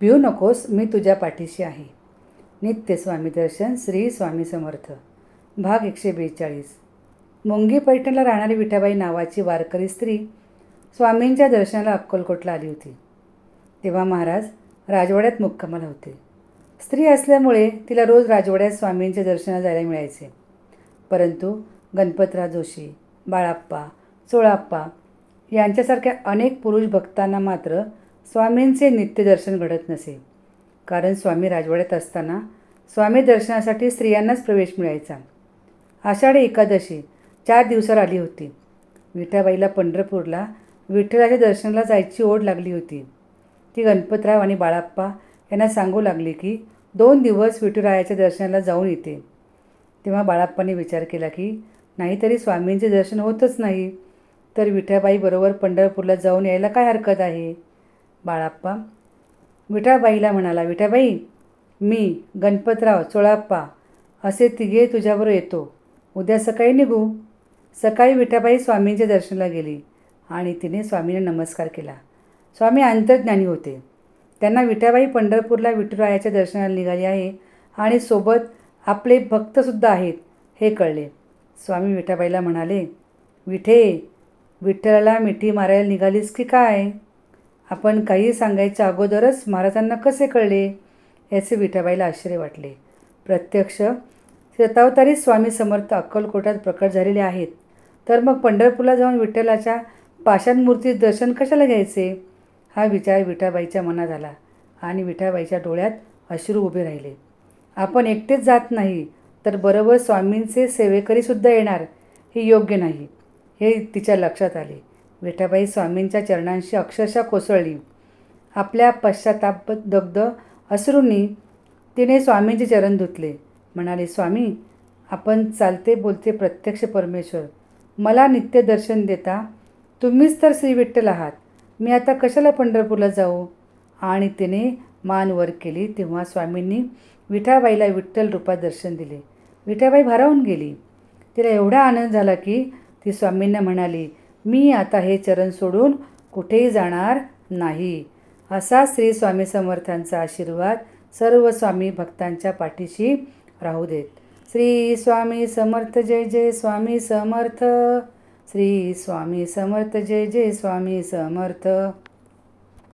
भिऊ नकोस मी तुझ्या पाठीशी आहे. नित्य स्वामी दर्शन श्री स्वामी समर्थ. भाग एकशे बेचाळीस. मुंगी पैठणला राहणारी विठाबाई नावाची वारकरी स्त्री स्वामींच्या दर्शनाला अक्कलकोटला आली होती. तेव्हा महाराज राजवाड्यात मुक्कामाला होते. स्त्री असल्यामुळे तिला रोज राजवाड्यात स्वामींच्या दर्शनाला जायला मिळायचे. परंतु गणपतराव जोशी बाळाप्पा चोळाप्पा यांच्यासारख्या अनेक पुरुष भक्तांना मात्र स्वामींचे नित्यदर्शन घडत नसे. कारण स्वामी राजवाड्यात असताना स्वामी दर्शनासाठी स्त्रियांनाच प्रवेश मिळायचा. आषाढी एकादशी चार दिवसावर आली होती. विठाबाईला पंढरपूरला विठ्ठलाच्या दर्शनाला जायची ओढ लागली होती. ती गणपतराव आणि बाळाप्पा यांना सांगू लागली की दोन दिवस विठुरायाच्या दर्शनाला जाऊन येते. तेव्हा बाळाप्पाने विचार केला की नाहीतरी स्वामींचे दर्शन होतच नाही. तर विठाबाईबरोबर पंढरपूरला जाऊन यायला काय हरकत आहे? बाळाप्पा. विठाबाईला म्हणाला विठाबाई मी गणपतराव चोळाप्पा असे तिघे तुझ्याबरोबर येतो. उद्या सकाळी निघू. सकाळी विठाबाई स्वामींच्या दर्शनाला गेली आणि तिने स्वामींना नमस्कार केला. स्वामी अंतर्ज्ञानी होते. त्यांना विठाबाई पंढरपूरला विठुरायाच्या दर्शनाला निघाली आहे आणि सोबत आपले भक्तसुद्धा आहेत हे कळले. स्वामी विठाबाईला म्हणाले विठे विठ्ठलाला मिठी मारायला निघालीस की काय? आपण काही सांगायच्या अगोदरच महाराजांना कसे कळले? याचे विठाबाईला आश्चर्य वाटले. प्रत्यक्ष शतावतारी स्वामी समर्थ अक्कलकोटात प्रकट झालेले आहेत. तर मग पंढरपूरला जाऊन विठ्ठलाच्या पाषाणमूर्तीत दर्शन कशाला घ्यायचे? हा विचार विठाबाईच्या मनात आला आणि विठाबाईच्या डोळ्यात अश्रू उभे राहिले. आपण एकटेच जात नाही तर बरोबर स्वामींचे सेवेकरीसुद्धा येणार हे योग्य नाही हे तिच्या लक्षात आले. विठाबाई स्वामींच्या चरणांशी अक्षरशः कोसळली. आपल्या पश्चाताप दग्ध अश्रूंनी तिने स्वामींचे चरण धुतले. म्हणाले स्वामी आपण चालते बोलते प्रत्यक्ष परमेश्वर. मला नित्य दर्शन देता तुम्हीच तर श्री विठ्ठल आहात. मी आता कशाला पंढरपूरला जाऊ? आणि तिने मान वर केली तेव्हा स्वामींनी विठाबाईला विठ्ठल रूपात दर्शन दिले. विठाबाई भारावून गेली. तिला एवढा आनंद झाला की ती स्वामींना म्हणाली मी आता हे चरण सोडून कुठेही जाणार नाही? असा श्री स्वामी समर्थांचा आशीर्वाद सर्व स्वामी भक्तांच्या पाठीशी राहू देत. श्री स्वामी समर्थ जय जय स्वामी समर्थ. श्री स्वामी समर्थ जय जय स्वामी समर्थ.